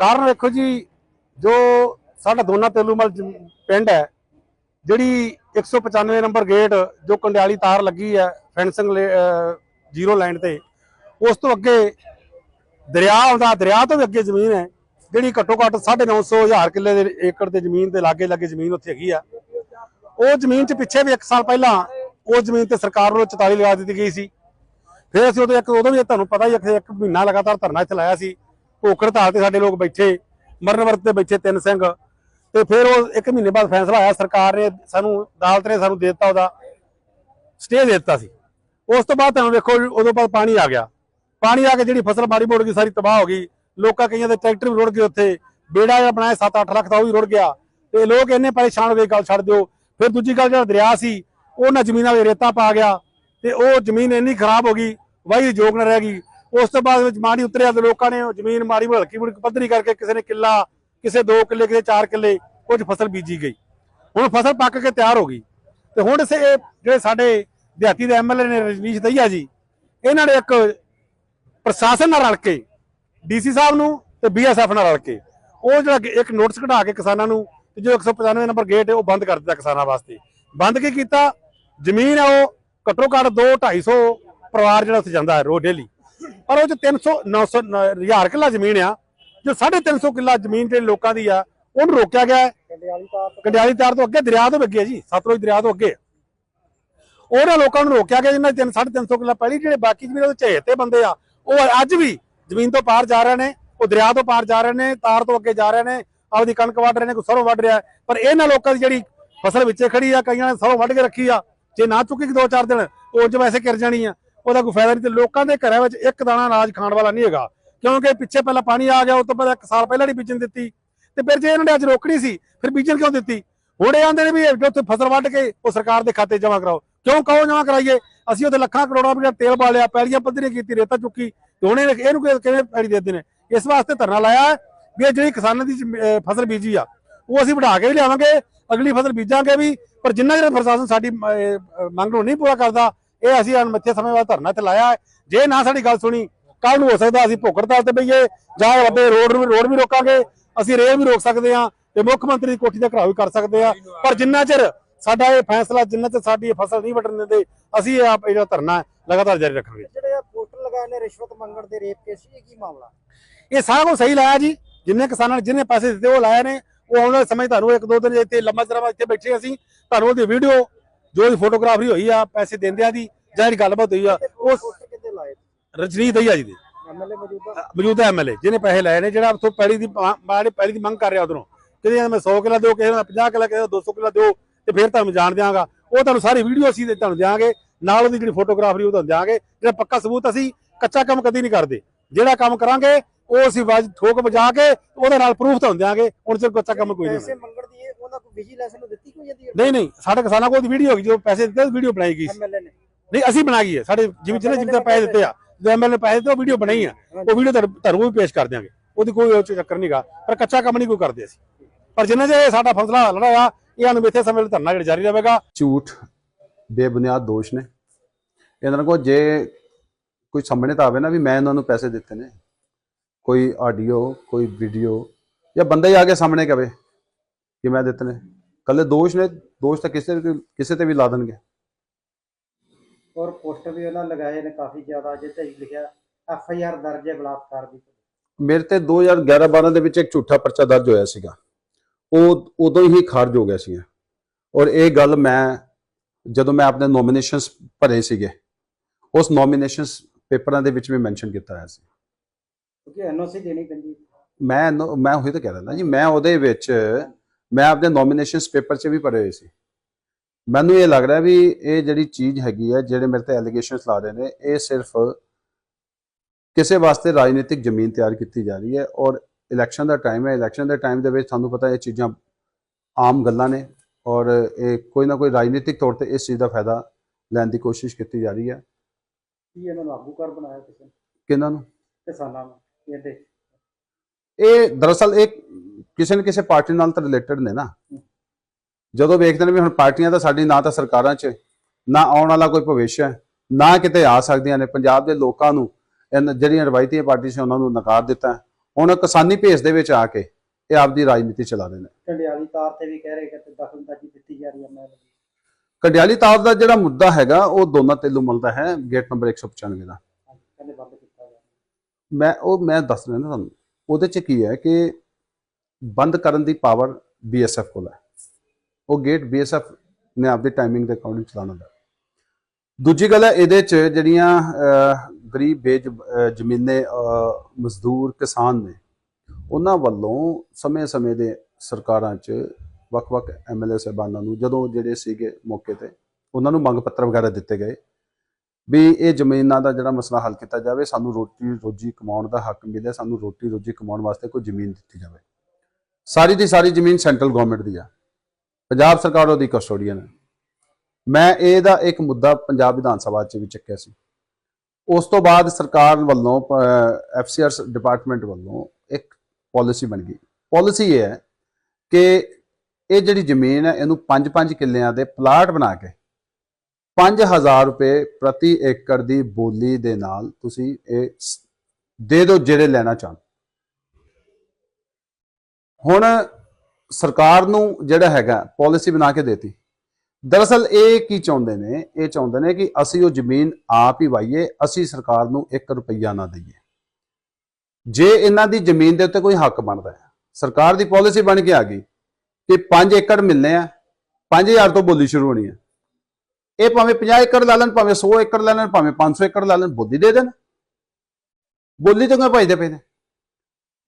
ਕਾਰਨ ਵੇਖੋ ਜੀ, ਜੋ ਸਾਡਾ ਦੋਨਾ ਤੇਲੂਮਲ ਪਿੰਡ ਹੈ, ਜਿਹੜੀ 195 ਨੰਬਰ ਗੇਟ ਜੋ ਕੰਡਿਆਲੀ ਤਾਰ ਲੱਗੀ ਹੈ ਫੈਂਸਿੰਗ ਲੇ- ਜ਼ੀਰੋ ਲਾਈਨ ਤੇ, ਉਸ ਤੋਂ ਅੱਗੇ ਦਰਿਆ ਆਉਂਦਾ ਦਰਿਆ ਤੋਂ ਵੀ ਅੱਗੇ ਜ਼ਮੀਨ ਹੈ, ਜਿਹੜੀ ਘੱਟੋ ਘੱਟ 950 ਹਜ਼ਾਰ ਕਿੱਲੇ ਦੇ ਏਕੜ ਦੇ ਜ਼ਮੀਨ ਦੇ ਲਾਗੇ ਲਾਗੇ ਜ਼ਮੀਨ ਉੱਥੇ ਹੈਗੀ ਆ। ਉਹ ਜ਼ਮੀਨ 'ਚ ਪਿੱਛੇ ਵੀ 1 ਸਾਲ ਪਹਿਲਾਂ ਉਹ ਜ਼ਮੀਨ ਤੇ ਸਰਕਾਰ ਵੱਲੋਂ 44 ਲਗਾ ਦਿੱਤੀ ਗਈ ਸੀ। ਫਿਰ ਅਸੀਂ ਉਦੋਂ ਇੱਕ, ਉਦੋਂ ਵੀ ਤੁਹਾਨੂੰ ਪਤਾ ਹੀ ਹੈ ਇੱਕ ਮਹੀਨਾ ਲਗਾਤਾਰ ਧਰਨਾ ਇੱਥੇ ਲਾਇਆ ਸੀ। ਭੁੱਖ ਹੜਤਾਲ ਤੇ ਸਾਡੇ ਲੋਕ ਬੈਠੇ, ਮਰਨ ਵਰਤ ਤੇ ਬੈਠੇ ਤਿੰਨ ਸਿੰਘ। ਤੇ ਫਿਰ ਉਹ ਇੱਕ ਮਹੀਨੇ ਬਾਅਦ ਫੈਸਲਾ ਆਇਆ, ਸਰਕਾਰ ਨੇ ਸਾਨੂੰ, ਅਦਾਲਤ ਨੇ ਸਾਨੂੰ ਦੇ ਦਿੱਤਾ ਉਹਦਾ, ਸਟੇ ਦੇ ਦਿੱਤਾ ਸੀ। ਉਸ ਤੋਂ ਬਾਅਦ ਤੁਹਾਨੂੰ ਵੇਖੋ ਉਦੋਂ ਬਾਅਦ ਪਾਣੀ ਆ ਗਿਆ। ਪਾਣੀ ਆ ਕੇ ਜਿਹੜੀ ਫਸਲ ਮਾਰੀ ਮੋੜ ਗਈ, ਸਾਰੀ ਤਬਾਹ ਹੋ ਗਈ। ਲੋਕਾਂ ਕਈਆਂ ਦੇ ਟਰੈਕਟਰ ਵੀ ਰੁੜ ਗਏ ਉੱਥੇ। ਬੇੜਾ ਜਿਹਾ ਬਣਾਇਆ 7-8 ਲੱਖ ਦਾ ਉਹ ਵੀ ਰੁੜ ਗਿਆ। ਤੇ ਲੋਕ ਇੰਨੇ ਪਰੇਸ਼ਾਨ ਹੋਏ ਗੱਲ ਛੱਡ ਦਿਓ। ਫਿਰ ਦੂਜੀ ਗੱਲ ਜਿਹੜਾ ਦਰਿਆ ਸੀ, ਉਹਨਾਂ ਜ਼ਮੀਨਾਂ ਵਿੱਚ ਰੇਤਾ ਪਾ ਗਿਆ। ਤੇ ਉਹ ਜ਼ਮੀਨ ਇੰਨੀ ਖਰਾਬ ਹੋ ਗਈ ਵਾਹੀ ਯੋਗ ਨਾ ਰਹਿ ਗਈ। ਉਸ ਤੋਂ ਬਾਅਦ ਵਿੱਚ ਮਾੜੀ ਉਤਰਿਆ ਤੇ ਲੋਕਾਂ ਨੇ ਉਹ ਜ਼ਮੀਨ ਮਾੜੀ ਹਲਕੀ ਮੁੜਕੀ ਪੱਧਰੀ ਕਰਕੇ ਕਿਸੇ ਨੇ ਕਿੱਲਾ, ਕਿਸੇ 2 ਕਿੱਲੇ, ਕਿਸੇ 4 ਕਿੱਲੇ ਕੁਝ ਫਸਲ ਬੀਜੀ ਗਈ। ਹੁਣ ਫਸਲ ਪੱਕ ਕੇ ਤਿਆਰ ਹੋ ਗਈ। ਤੇ ਹੁਣ ਸੇ ਜਿਹੜੇ ਸਾਡੇ ਦਿਹਾਤੀ ਦੇ ਐਮਐਲਏ ਨੇ ਰਜਨੀਸ਼ ਦਈਆ ਜੀ, ਇਹਨਾਂ ਨੇ ਇੱਕ ਪ੍ਰਸ਼ਾਸਨ ਨਾਲ ਰਲ ਕੇ, ਡੀਸੀ ਸਾਹਿਬ ਨੂੰ ਤੇ ਬੀਐਸਐਫ ਨਾਲ ਰਲ ਕੇ, ਉਹ ਜਿਹੜਾ ਇੱਕ ਨੋਟਿਸ ਕਢਾ ਕੇ ਕਿਸਾਨਾਂ ਨੂੰ ਤੇ ਜੋ 195 ਨੰਬਰ ਗੇਟ ਹੈ, ਉਹ ਬੰਦ ਕਰ ਦਿੱਤਾ ਕਿਸਾਨਾਂ ਵਾਸਤੇ। ਬੰਦ ਕੀ ਕੀਤਾ? ਜ਼ਮੀਨ ਹੈ ਉਹ ਘੱਟੋ ਘੱਟ 2 250 ਪਰਿਵਾਰ ਜਿਹੜਾ ਉੱਥੇ ਜਾਂਦਾ ਹੈ ਰੋਜ਼ ਡੇਲੀ। ਪਰ ਉਹ ਚ 300 900 ਹਜ਼ਾਰ ਕਿੱਲਾ ਜ਼ਮੀਨ ਆ ਜੋ 350 ਕਿੱਲਾ ਜ਼ਮੀਨ ਜਿਹੜੇ ਲੋਕਾਂ ਦੀ ਆ ਉਹਨੂੰ ਰੋਕਿਆ ਗਿਆ ਕੰਡਿਆਲੀ ਤਾਰ ਤੋਂ ਤੋਂ ਅੱਗੇ ਦਰਿਆ ਤੋਂ ਅੱਗੇ ਜੀ ਸਤਲੁਜ ਦਰਿਆ ਤੋਂ ਅੱਗੇ। ਉਹਨਾਂ ਲੋਕਾਂ ਨੂੰ ਰੋਕਿਆ ਗਿਆ ਜਿਨ੍ਹਾਂ ਦੀ 350 ਕਿੱਲਾ ਪਹਿਲੀ ਜਿਹੜੇ ਬਾਕੀ ਜ਼ਮੀਨਾਂ ਦੇ ਝੇਤੇ ਬੰਦੇ ਆ ਉਹ ਅੱਜ ਵੀ ਜ਼ਮੀਨ ਤੋਂ ਪਾਰ ਜਾ ਰਹੇ ਨੇ ਉਹ ਦਰਿਆ ਤੋਂ ਪਾਰ ਜਾ ਰਹੇ ਨੇ ਤਾਰ ਤੋਂ ਅੱਗੇ ਜਾ ਰਹੇ ਨੇ ਆਪਦੀ ਕਣਕ ਵੱਢ ਰਹੇ ਨੇ ਕੋਈ ਸਰੋਂ ਵੱਢ ਰਿਹਾ। ਪਰ ਇਹਨਾਂ ਲੋਕਾਂ ਦੀ ਜਿਹੜੀ ਫਸਲ ਵਿੱਚੇ ਖੜੀ ਆ ਕਈਆਂ ਨੇ ਸਰੋਂ ਵੱਢ ਕੇ ਰੱਖੀ ਆ ਜੇ ਨਾ ਚੁੱਕੀ ਦੋ ਚਾਰ ਦਿਨ ਉਹ ਚ ਵੈਸੇ ਕਿਰ ਜਾਣੀ ਆ ਉਹਦਾ ਕੋਈ ਫਾਇਦਾ ਨਹੀਂ ਤੇ ਲੋਕਾਂ ਦੇ ਘਰਾਂ ਵਿੱਚ ਇੱਕ ਦਾਣਾ ਅਨਾਜ ਖਾਣ ਵਾਲਾ ਨਹੀਂ ਹੈਗਾ। ਕਿਉਂਕਿ ਪਿੱਛੇ ਪਹਿਲਾਂ ਪਾਣੀ ਆ ਗਿਆ, ਉਸ ਤੋਂ ਬਾਅਦ ਇੱਕ ਸਾਲ ਪਹਿਲਾਂ ਨਹੀਂ ਬੀਜਣ ਦਿੱਤੀ। ਤੇ ਫਿਰ ਜੇ ਇਹਨਾਂ ਨੇ ਅੱਜ ਰੋਕਣੀ ਸੀ, ਫਿਰ ਬੀਜਣ ਕਿਉਂ ਦਿੱਤੀ? ਹੁਣ ਇਹ ਆਂਦੇ ਨੇ ਵੀ ਉੱਥੇ ਫਸਲ ਵੱਢ ਕੇ ਉਹ ਸਰਕਾਰ ਦੇ ਖਾਤੇ ਜਮ੍ਹਾਂ ਕਰਾਓ। ਕਿਉਂ ਕਹੋ ਜਮ੍ਹਾਂ ਕਰਾਈਏ? ਅਸੀਂ ਉਹਦੇ ਲੱਖਾਂ ਕਰੋੜਾਂ ਰੁਪਏ ਤੇਲ ਬਾਲਿਆ, ਪੈਲੀਆਂ ਪੱਧਰੀਆਂ ਕੀਤੀ, ਰੇਤਾ ਚੁੱਕੀ। ਤੇ ਹੁਣ ਇਹਨੂੰ ਕਿਵੇਂ ਪੈੜੀ ਦੇ ਦਿੰਦੇ ਨੇ? ਇਸ ਵਾਸਤੇ ਧਰਨਾ ਲਾਇਆ ਵੀ ਇਹ ਜਿਹੜੀ ਕਿਸਾਨਾਂ ਦੀ ਫਸਲ ਬੀਜੀ ਆ, ਉਹ ਅਸੀਂ ਵਢਾ ਕੇ ਵੀ ਲਿਆਵਾਂਗੇ, ਅਗਲੀ ਫਸਲ ਬੀਜਾਂਗੇ ਵੀ, ਪਰ ਜਿੰਨਾ ਜਿਹੜਾ ਪ੍ਰਸ਼ਾਸਨ ਸਾਡੀ ਮੰਗ ਨੂੰ ਨਹੀਂ ਪੂਰਾ ਕਰਦਾ ਇਹ ਅਸੀਂ ਅਣਮਿੱਥੇ ਸਮੇਂ ਬਾਅਦ ਧਰਨਾ ਤੇ ਲਾਇਆ ਜੇ ਨਾ ਸਾਡੀ ਗੱਲ ਸੁਣੀ ਕੱਲ ਨੂੰ ਹੋ ਸਕਦਾ ਅਸੀਂ ਭੁੱਖ ਹੜਤਾਲ ਤੇ ਬਈਏ ਜਾਂ ਵੱਡੇ ਰੋਡ ਨੂੰ ਰੋਡ ਵੀ ਰੋਕਾਂਗੇ। ਅਸੀਂ ਰੇਲ ਵੀ ਰੋਕ ਸਕਦੇ ਹਾਂ ਤੇ ਮੁੱਖ ਮੰਤਰੀ ਦੀ ਕੋਠੀ ਦਾ ਘਰਾਓ ਵੀ ਕਰ ਸਕਦੇ ਆ ਪਰ ਜਿੰਨਾ ਚਿਰ ਸਾਡਾ ਇਹ ਫੈਸਲਾ ਜਿੰਨਾ ਚਿਰ ਸਾਡੀ ਇਹ ਫਸਲ ਨਹੀਂ ਵੱਢਣ ਦਿੰਦੇ ਅਸੀਂ ਇਹ ਆਪ- ਇਹ ਜਿਹੜਾ ਧਰਨਾ ਲਗਾਤਾਰ ਜਾਰੀ ਰੱਖਾਂਗੇ। ਜਿਹੜੇ ਆ ਪੋਸਟਰ ਲਗਾਏ ਨੇ ਰਿਸ਼ਵਤ ਮੰਗਣ ਦੇ ਰੇਪ ਕੇਸ ਇਹ ਕੀ ਮਾਮਲਾ? ਇਹ ਸਾਰਾ ਕੁਝ ਸਹੀ ਲਾਇਆ ਜੀ। ਜਿੰਨੇ ਕਿਸਾਨਾਂ ਨੇ ਜਿਹਨੇ ਪੈਸੇ ਦਿੱਤੇ ਉਹ ਲਾਇਆ ਨੇ। ਉਹ ਆਉਣ ਵਾਲੇ ਸਮੇਂ ਤੁਹਾਨੂੰ ਇੱਕ ਦੋ ਦਿਨ ਇੱਥੇ ਲੰਮਾ ਚਿਰ ਇੱਥੇ ਬੈਠੇ ਅਸੀਂ। ਤੁਹਾਨੂੰ ਉਹਦੀ ਵੀਡੀਓ ਜੋ ਉਹਦੀ ਫੋਟੋਗ੍ਰਾਫਰੀ ਹੋਈ ਆ ਪੈਸੇ ਦਿੰਦਿਆਂ ਦੀ ਜਾਂ ਜਿਹੜੀ ਗੱਲਬਾਤ ਹੋਈ ਆ ਪੋਸਟਰ ਕਿੱਥੇ ਲਾਏ? ਰਜਨੀ ਦਈਆ ਜੀ ਦੇ। ਐਮਐਲਏ ਮੌਜੂਦਾ? ਮੌਜੂਦਾ ਐਮਐਲਏ ਜਿਹਨੇ ਪੈਸੇ ਲਏ ਨੇ ਜਿਹੜਾ ਉਥੋਂ ਪੈੜੀ ਦੀ ਮਾੜੇ ਪੈੜੀ ਦੀ ਮੰਗ ਕਰ ਰਿਹਾ ਉਧਰੋਂ। ਕਿਤੇ ਮੈਂ 100 ਕਿੱਲਾ ਦਿਓ ਕਿਸੇ ਨੂੰ 50 ਕਿੱਲਾ ਕਿਸੇ ਨੂੰ 200 ਕਿੱਲਾ ਦਿਓ ਤੇ ਫਿਰ ਤੁਹਾਨੂੰ ਜਾਣ ਦਿਆਂਗਾ। ਉਹ ਤੁਹਾਨੂੰ ਸਾਰੀ ਵੀਡੀਓ ਅਸੀਂ ਤੁਹਾਨੂੰ ਦਿਆਂਗੇ। ਨਾਲ ਉਹਦੀ ਜਿਹੜੀ ਫੋਟੋਗ੍ਰਾਫਰੀ ਉਹ ਤੁਹਾਨੂੰ ਦਿਆਂਗੇ। ਜਿਹੜਾ ਪੱਕਾ ਸਬੂਤ ਅਸੀਂ ਕੱਚਾ ਕੰਮ ਕਦੀ ਨਹੀਂ ਕਰਦੇ। ਜਿਹੜਾ ਕੰਮ ਕਰਾਂਗੇ ਉਹ ਅਸੀਂ ਵਾਜ ਠੋਕ ਵਜਾ ਕੇ ਉਹਦੇ ਨਾਲ ਪ੍ਰੂਫ ਤੁਹਾਨੂੰ ਦਿਆਂਗੇ। ਹੁਣ ਸਿਰ ਕੱਚਾ ਕੰਮ ਕੋਈ ਨਹੀਂ ਪੈਸੇ ਮੰਗਣ ਦੀ ਇਹ ਉਹਨਾਂ ਕੋਲ ਵਿਜੀਲੈਂਸ ਨੂੰ ਦਿੱਤੀ ਕੋਈ ਜਾਂਦੀ ਨਹੀਂ ਨਹੀਂ ਸਾਡੇ ਕਿਸਾਨਾਂ ਕੋਲ ਵੀਡੀਓ ਹੋਗੀ ਜੋ ਪੈਸੇ ਦਿੱਤੇ ਵੀਡੀਓ ਬਣਾਈ ਗਈ ਸੀ। ਐਮਐਲਏ ਨੇ। ਨਹੀਂ ਅਸੀਂ ਬਣਾਈ ਹੈ। ਸਾਡੇ ਜਿਵੇਂ ਜਿਹਨੇ ਜਿੰਨੇ ਪੈਸੇ ਦਿੱਤੇ ਆ ਜੋ ਐਮਐਲਏ ਪੈਸੇ ਦਿੱਤੇ ਉਹ ਵੀਡੀਓ ਬਣਾਈ ਆ। ਉਹ ਵੀਡੀਓ ਤੁਹਾਨੂੰ ਵੀ ਪੇਸ਼ ਕਰ ਦਿਆਂਗੇ। ਉਹਦੀ ਕੋਈ ਚੱਕਰ ਨਹੀਂਗਾ ਪਰ ਕੱਚਾ ਕੰਮ ਨਹੀਂ ਕੋਈ ਕਰਦੇ ਅਸੀਂ। ਪਰ ਜਿੰਨਾ ਜੇ ਸਾਡਾ ਫਸਲਾ ਲੜਾਇਆ ਇਹ ਅਨਮਿੱਥੇ ਸਮੇਂ ਲਈ ਧਰਨਾ ਜਿਹੜਾ ਜਾਰੀ ਰਹੇਗਾ। ਝੂਠ ਬੇਬੁਨਿਆਦ ਦੋਸ਼ ਨੇ। ਇਹਨਾਂ ਕੋਲ ਜੇ ਕੋਈ ਸਾਹਮਣੇ ਤਾਂ ਆਵੇ ਨਾ ਵੀ ਮੈਂ ਇਹਨਾਂ ਨੂੰ ਪੈਸੇ ਦਿੱਤੇ ਨੇ। ਕੋਈ ਆਡੀਓ ਕੋਈ ਵੀਡੀਓ ਜਾਂ ਬੰਦਾ ਹੀ ਆ ਕੇ ਸਾਹਮਣੇ ਕਵੇ ਕਿ ਮੈਂ ਦਿੱਤੇ ਨੇ। ਕੱਲੇ ਦੋਸ਼ ਨੇ ਦੋਸ਼ ਤਾਂ ਕਿਸੇ ਕਿਸੇ ਤੇ ਵੀ ਲਾ ਦੇਣਗੇ। ਔਰ ਪੋਸਟਰ ਵੀ ਉਹਨਾਂ ਲਗਾਏ ਨੇ ਕਾਫੀ ਜ਼ਿਆਦਾ ਜਿੱਥੇ ਲਿਖਿਆ ਐਫ ਆਈ ਆਰ ਦਰਜ ਹੈ ਬਲਾਤਕਾਰ ਦੀ। ਮੇਰੇ ਤੇ 2011-12 ਦੇ ਵਿੱਚ ਇੱਕ ਝੂਠਾ ਪਰਚਾ ਦਰਜ ਹੋਇਆ ਸੀਗਾ। ਉਹ ਉਦੋਂ ਹੀ ਖਾਰਜ ਹੋ ਗਿਆ ਸੀ ਔਰ ਇਹ ਗੱਲ ਮੈਂ ਜਦੋਂ ਮੈਂ ਆਪਣੇ ਨੋਮੀਨੇਸ਼ਨਸ ਭਰੇ ਸੀਗੇ ਉਸ ਨੋਮੀਨੇਸ਼ਨਸ ਪੇਪਰਾਂ ਦੇ ਵਿੱਚ ਵੀ ਮੈਂਸ਼ਨ ਕੀਤਾ ਹੋਇਆ ਸੀ। ਕਿਉਂਕਿ ਐਨਓਸੀ ਦੇਣੀ ਪੈਂਦੀ। ਮੈਂ ਨੋ- ਮੈਂ ਉਹੀ ਤਾਂ ਕਹਿ ਰਿਹਾ ਨਾ ਜੀ ਮੈਂ ਉਹਦੇ ਵਿੱਚ ਮੈਂ ਆਪਣੇ ਨੋਮੀਨੇਸ਼ਨਸ ਪੇਪਰ 'ਚ ਵੀ ਭਰੇ ਹੋਏ ਸੀ। ਮੈਨੂੰ ਇਹ ਲੱਗ ਰਿਹਾ ਵੀ ਇਹ ਜਿਹੜੀ ਚੀਜ਼ ਹੈਗੀ ਹੈ ਜਿਹੜੇ ਮੇਰੇ ਤੇ ਐਲੀਗੇਸ਼ਨਸ ਲਾ ਰਹੇ ਨੇ ਇਹ ਸਿਰਫ ਕਿਸੇ ਵਾਸਤੇ ਰਾਜਨੀਤਿਕ ਜ਼ਮੀਨ ਤਿਆਰ ਕੀਤੀ ਜਾ ਰਹੀ ਹੈ ਔਰ ਇਲੈਕਸ਼ਨ ਦਾ ਟਾਈਮ ਹੈ। ਇਲੈਕਸ਼ਨ ਦੇ ਟਾਈਮ ਦੇ ਵਿੱਚ ਤੁਹਾਨੂੰ ਪਤਾ ਇਹ ਚੀਜ਼ਾਂ ਆਮ ਗੱਲਾਂ ਨੇ ਔਰ ਇਹ ਕੋਈ ਨਾ ਕੋਈ ਰਾਜਨੀਤਿਕ ਤੌਰ ਤੇ ਇਸ ਚੀਜ਼ ਦਾ ਫਾਇਦਾ ਲੈਣ ਦੀ ਕੋਸ਼ਿਸ਼ ਕੀਤੀ ਜਾ ਰਹੀ ਹੈ। ਕੀ ਇਹਨਾਂ ਨੂੰ ਆਗੂਕਾਰ ਬਣਾਇਆ ਕਿਸੇ ਨੇ? ਕਿਹਨਾਂ ਨੂੰ? ਕਿਸਾਨਾਂ ਨੂੰ। ਇਹਦੇ ਇਹ ਦਰਅਸਲ ਇਹ ਕਿਸੇ ਨਾ ਕਿਸੇ ਪਾਰਟੀ ਨਾਲ ਤਾਂ ਰਿਲੇਟਡ ਨੇ ਨਾ। ਜਦੋਂ ਵੇਖਦੇ ਨੇ ਵੀ ਹੁਣ ਪਾਰਟੀਆਂ ਤਾਂ ਸਾਡੀ ਨਾ ਤਾਂ ਸਰਕਾਰਾਂ 'ਚ ਨਾ ਆਉਣ ਵਾਲਾ ਕੋਈ ਭਵਿੱਖ ਹੈ ਨਾ ਕਿਤੇ ਆ ਸਕਦੀਆਂ ਨੇ। ਪੰਜਾਬ ਦੇ ਲੋਕਾਂ ਨੂੰ ਜਿਹੜੀਆਂ ਰਵਾਇਤੀ ਪਾਰਟੀ ਸੀ ਉਹਨਾਂ ਨੂੰ ਨਕਾਰ ਦਿੱਤਾ। ਹੁਣ ਕਿਸਾਨੀ ਭੇਸ ਦੇ ਵਿੱਚ ਆ ਕੇ ਇਹ ਆਪਦੀ ਰਾਜਨੀਤੀ ਚਲਾ ਰਹੇ ਨੇ। ਕੰਡਿਆਲੀ ਤਾਰ ਤੇ ਵੀ ਕਹਿ ਰਹੇ ਕਿ ਦਖਲਅੰਦਾਜ਼ੀ ਦਿੱਤੀ ਜਾ ਰਹੀ ਹੈ ਮੈਂ। ਕੰਡਿਆਲੀ ਤਾਰ ਦਾ ਜਿਹੜਾ ਮੁੱਦਾ ਹੈਗਾ ਉਹ ਦੋਨਾ ਤੇਲੂਮਲ ਦਾ ਹੈ ਗੇਟ ਨੰਬਰ 195 ਦਾ। ਮੈਂ ਉਹ ਮੈਂ ਦੱਸ ਰਿਹਾ ਨਾ ਤੁਹਾਨੂੰ, ਉਹਦੇ ਚ ਕੀ ਹੈ ਕਿ ਬੰਦ ਕਰਨ ਦੀ ਪਾਵਰ ਬੀਐਸਐਫ ਕੋਲ ਹੈ। ਉਹ ਗੇਟ ਬੀਐਸਐਫ ਨੇ ਆਪਦੀ ਟਾਈਮਿੰਗ ਦੇ ਅਕੋਰਡਿੰਗ ਚਲਾਉਣਾ ਦਾ ਦੂਜੀ ਗੱਲ ਹੈ ਇਹਦੇ ਚ ਜਿਹੜੀਆਂ ਗਰੀਬ, ਬੇਜ ਜ਼ਮੀਨੇ ਮਜ਼ਦੂਰ, ਕਿਸਾਨ ਨੇ, ਉਹਨਾਂ ਵੱਲੋਂ ਸਮੇਂ-ਸਮੇਂ ਦੇ ਸਰਕਾਰਾਂ 'ਚ ਵੱਖ-ਵੱਖ ਐਮਐਲਏ ਸਾਹਿਬਾਨਾਂ ਨੂੰ, ਜਦੋਂ ਜਿਹੜੇ ਸੀਗੇ ਮੌਕੇ ਤੇ, ਉਹਨਾਂ ਨੂੰ ਮੰਗ ਪੱਤਰ ਵਗੈਰਾ ਦਿੱਤੇ ਗਏ। ਵੀ ਇਹ ਜ਼ਮੀਨਾਂ ਦਾ ਜਿਹੜਾ ਮਸਲਾ ਹੱਲ ਕੀਤਾ ਜਾਵੇ, ਸਾਨੂੰ ਰੋਟੀ ਰੋਜੀ ਕਮਾਉਣ ਦਾ ਹੱਕ ਮਿਲੇ, ਸਾਨੂੰ ਰੋਟੀ ਰੋਜੀ ਕਮਾਉਣ ਵਾਸਤੇ ਕੋਈ ਜ਼ਮੀਨ ਦਿੱਤੀ ਜਾਵੇ। ਸਾਰੀ ਦੀ ਸਾਰੀ ਜ਼ਮੀਨ ਸੈਂਟਰਲ ਗਵਰਨਮੈਂਟ ਦੀ ਆ। ਪੰਜਾਬ ਸਰਕਾਰ ਉਹਦੀ ਕਸਟੋਡੀਅਨ ਹੈ। ਮੈਂ ਇਹਦਾ ਇੱਕ ਮੁੱਦਾ ਪੰਜਾਬ ਵਿਧਾਨ ਸਭਾ 'ਚ ਵੀ ਚੱਕਿਆ ਸੀ। ਉਸ ਤੋਂ ਬਾਅਦ ਸਰਕਾਰ ਵੱਲੋਂ ਐਫਸੀਆਰ ਡਿਪਾਰਟਮੈਂਟ ਵੱਲੋਂ ਇੱਕ ਪਾਲਿਸੀ ਬਣ ਗਈ। ਪਾਲਿਸੀ ਇਹ ਹੈ ਕਿ ਇਹ ਜਿਹੜੀ ਜ਼ਮੀਨ ਹੈ, ਇਹਨੂੰ 5-5 ਕਿੱਲਿਆਂ ਦੇ ਪਲਾਟ ਬਣਾ ਕੇ 5000 ਰੁਪਏ ਪ੍ਰਤੀ ਏਕੜ ਦੀ ਬੋਲੀ ਦੇ ਨਾਲ ਤੁਸੀਂ ਇਹ ਦੇ ਦਿਓ ਜਿਹੜੇ ਲੈਣਾ ਚਾਹਣ ਹੁਣ ਸਰਕਾਰ ਨੂੰ ਜਿਹੜਾ ਹੈਗਾ ਪਾਲਿਸੀ ਬਣਾ ਕੇ ਦੇਤੀ। ਦਰਅਸਲ ਇਹ ਕੀ ਚਾਹੁੰਦੇ ਨੇ? ਇਹ ਚਾਹੁੰਦੇ ਨੇ ਕਿ ਅਸੀਂ ਉਹ ਜ਼ਮੀਨ ਆਪ ਹੀ ਵਾਈਏ ਅਸੀਂ ਸਰਕਾਰ ਨੂੰ 1 ਰੁਪਈਆ ਨਾ ਦਈਏ। ਜੇ ਇਹਨਾਂ ਦੀ ਜ਼ਮੀਨ ਦੇ ਉੱਤੇ ਕੋਈ ਹੱਕ ਬਣਦਾ ਹੈ, ਸਰਕਾਰ ਦੀ ਪਾਲਿਸੀ ਬਣ ਕੇ ਆ ਗਈ ਕਿ 5 ਏਕੜ ਮਿਲਨੇ ਆ 5000 ਤੋਂ ਬੋਲੀ ਸ਼ੁਰੂ ਹੋਣੀ ਹੈ। ਇਹ ਭਾਵੇਂ 50 ਏਕੜ ਲਾ ਲੈਣ, ਭਾਵੇਂ 100 ਏਕੜ ਲਾ ਲੈਣ, ਭਾਵੇਂ 500 ਏਕੜ ਲਾ ਲੈਣ, ਬੋਲੀ ਦੇ ਦੇਣ। ਬੋਲੀ ਤੋਂ ਕਿਉਂ ਭਜਦੇ ਪਏ ਨੇ।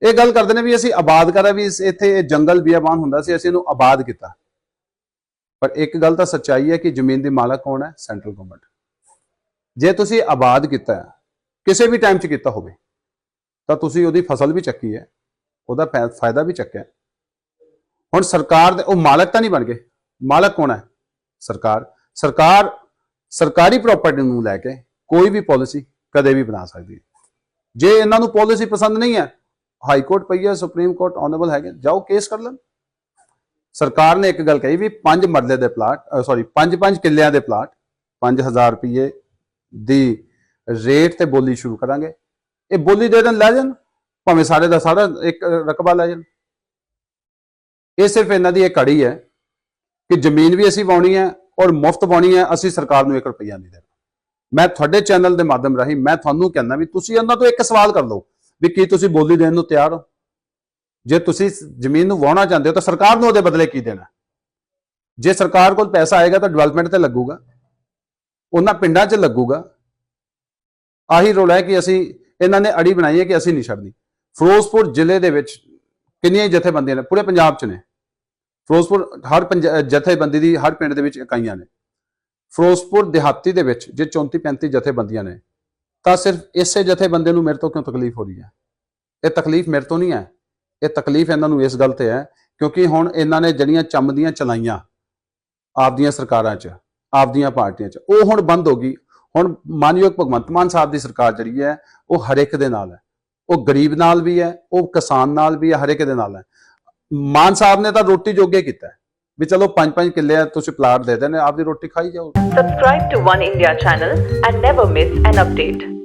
ਇਹ ਗੱਲ ਕਰਦੇ ਨੇ ਵੀ ਅਸੀਂ ਆਬਾਦ ਕਰਾ, ਵੀ ਇੱਥੇ ਇਹ ਜੰਗਲ ਬਿਆਬਾਨ ਹੁੰਦਾ ਸੀ, ਅਸੀਂ ਇਹਨੂੰ ਆਬਾਦ ਕੀਤਾ। ਪਰ ਇੱਕ ਗੱਲ ਤਾਂ ਸੱਚਾਈ ਹੈ ਕਿ ਜ਼ਮੀਨ ਦੀ ਮਾਲਕ ਕੌਣ ਹੈ? ਸੈਂਟਰਲ ਗਵਰਨਮੈਂਟ ਜੇ ਤੁਸੀਂ ਆਬਾਦ ਕੀਤਾ ਕਿਸੇ ਵੀ ਟਾਈਮ 'ਚ ਕੀਤਾ ਹੋਵੇ, ਤਾਂ ਤੁਸੀਂ ਉਹਦੀ ਫਸਲ ਵੀ ਚੱਕੀ ਹੈ, ਉਹਦਾ ਫਾਇ- ਫਾਇਦਾ ਵੀ ਚੱਕਿਆ ਹੁਣ ਸਰਕਾਰ ਦੇ ਉਹ ਮਾਲਕ ਤਾਂ ਨਹੀਂ ਬਣ ਗਏ। ਮਾਲਕ ਕੌਣ ਹੈ? ਸਰਕਾਰ। ਸਰਕਾਰ ਸਰਕਾਰੀ ਪ੍ਰਾਪਰਟੀ ਨੂੰ ਲੈ ਕੇ ਕੋਈ ਵੀ ਪਾਲਿਸੀ ਕਦੇ ਵੀ ਬਣਾ ਸਕਦੀ ਹੈ। ਜੇ ਇਹਨਾਂ ਨੂੰ ਪਾਲਿਸੀ ਪਸੰਦ ਨਹੀਂ ਹੈ ਹਾਈ ਕੋਰਟ ਪਈ ਹੈ ਸੁਪਰੀਮ ਕੋਰਟ ਆਨਰੇਬਲ ਹੈਗੇ, ਜਾਓ ਕੇਸ ਕਰ ਲੈਣ। ਸਰਕਾਰ ਨੇ ਇੱਕ ਗੱਲ ਕਹੀ ਵੀ ਪੰਜ ਮਰਲੇ ਦੇ ਪਲਾਟ ਸੌਰੀ 5-5 ਕਿੱਲਿਆਂ ਦੇ ਪਲਾਟ 5000 ਰੁਪਏ ਦੀ ਰੇਟ ਤੇ ਬੋਲੀ ਸ਼ੁਰੂ ਕਰਾਂਗੇ। ਇਹ ਬੋਲੀ ਦੇ ਦੇਣ ਲੈ ਜਾਣ, ਭਾਵੇਂ ਸਾਰੇ ਦਾ ਸਾਰਾ ਇੱਕ ਰਕਬਾ ਲੈ ਜਾਣ। ਇਹ ਸਿਰਫ ਇਹਨਾਂ ਦੀ ਇਹ ਕੜੀ ਹੈ ਕਿ ਜ਼ਮੀਨ ਵੀ ਅਸੀਂ ਵਾਉਣੀ ਹੈ ਔਰ ਮੁਫਤ ਪਾਉਣੀ ਹੈ, ਅਸੀਂ ਸਰਕਾਰ ਨੂੰ 1 ਰੁਪਈਆ ਨਹੀਂ ਦੇਣਾ। ਮੈਂ ਤੁਹਾਡੇ ਚੈਨਲ ਦੇ ਮਾਧਿਅਮ ਰਾਹੀਂ ਮੈਂ ਤੁਹਾਨੂੰ ਕਹਿੰਦਾ ਵੀ ਤੁਸੀਂ ਉਹਨਾਂ ਤੋਂ ਇੱਕ ਸਵਾਲ ਕਰ ਲਓ ਵੀ ਕੀ ਤੁਸੀਂ ਬੋਲੀ ਦੇਣ ਨੂੰ ਤਿਆਰ ਹੋ? ਜੇ ਤੁਸੀਂ ਜ਼ਮੀਨ ਨੂੰ ਵਾਉਣਾ ਚਾਹੁੰਦੇ ਹੋ ਤਾਂ ਸਰਕਾਰ ਨੂੰ ਉਹਦੇ ਬਦਲੇ ਕੀ ਦੇਣਾ? ਜੇ ਸਰਕਾਰ ਕੋਲ ਪੈਸਾ ਆਏਗਾ ਤਾਂ ਡਿਵੈਲਪਮੈਂਟ ਤੇ ਲੱਗੂਗਾ। ਉਹਨਾਂ ਪਿੰਡਾਂ 'ਚ ਲੱਗੂਗਾ। ਆਹੀ ਰੋਲ ਹੈ ਕਿ ਅਸੀਂ, ਇਹਨਾਂ ਨੇ ਅੜੀ ਬਣਾਈ ਹੈ ਕਿ ਅਸੀਂ ਨਹੀਂ ਛੱਡਣੀ। ਫਿਰੋਜ਼ਪੁਰ ਜ਼ਿਲ੍ਹੇ ਦੇ ਵਿੱਚ ਕਿੰਨੀਆਂ ਜਥੇਬੰਦੀਆਂ ਨੇ, ਪੂਰੇ ਪੰਜਾਬ 'ਚ ਨੇ। ਫਿਰੋਜ਼ਪੁਰ ਹਰ ਪੰਜ- ਜਥੇਬੰਦੀ ਦੀ ਹਰ ਪਿੰਡ ਦੇ ਵਿੱਚ ਇਕਾਈਆਂ ਨੇ। ਫਿਰੋਜ਼ਪੁਰ ਦਿਹਾਤੀ ਦੇ ਵਿੱਚ ਜੇ 34 35 ਜਥੇਬੰਦੀਆਂ ਨੇ, ਤਾਂ ਸਿਰਫ ਇਸੇ ਜਥੇਬੰਦੇ ਨੂੰ ਮੇਰੇ ਤੋਂ ਕਿਉਂ ਤਕਲੀਫ ਹੋ ਰਹੀ ਹੈ? ਇਹ ਤਕਲੀਫ ਮੇਰੇ ਤੋਂ ਨਹੀਂ ਹੈ। ਇਹ ਤਕਲੀਫ ਇਹਨਾਂ ਨੂੰ ਇਸ ਗੱਲ ਤੇ ਹੈ, ਕਿਉਂਕਿ ਹੁਣ ਇਹਨਾਂ ਨੇ ਜਿਹੜੀਆਂ ਚੰਮਦੀਆਂ ਚਲਾਈਆਂ ਆਪਦੀਆਂ ਸਰਕਾਰਾਂ 'ਚ, ਆਪਦੀਆਂ ਪਾਰਟੀਆਂ 'ਚ, ਉਹ ਹੁਣ ਬੰਦ ਹੋ ਗਈ। ਹੁਣ ਮਾਨਯੋਗ ਭਗਵੰਤ ਮਾਨ ਸਾਹਿਬ ਦੀ ਸਰਕਾਰ ਜਿਹੜੀ ਹੈ, ਉਹ ਹਰ ਇੱਕ ਦੇ ਨਾਲ ਹੈ। ਉਹ ਗਰੀਬ ਨਾਲ ਵੀ ਹੈ, ਉਹ ਕਿਸਾਨ ਨਾਲ ਵੀ ਹੈ, ਹਰ ਇੱਕ ਦੇ ਨਾਲ ਹੈ। ਮਾਨ ਸਾਹਿਬ ਨੇ ਤਾਂ ਰੋਟੀ ਜੋਗੇ ਕੀਤਾ ਵੀ ਚਲੋ 5-5 ਕਿੱਲੇ ਆ ਤੁਸੀਂ ਪਲਾਟ ਦੇ ਦੇਣੇ ਆਪਦੀ ਰੋਟੀ ਖਾਈ ਜਾਓ subscribe to One India channel and never miss an update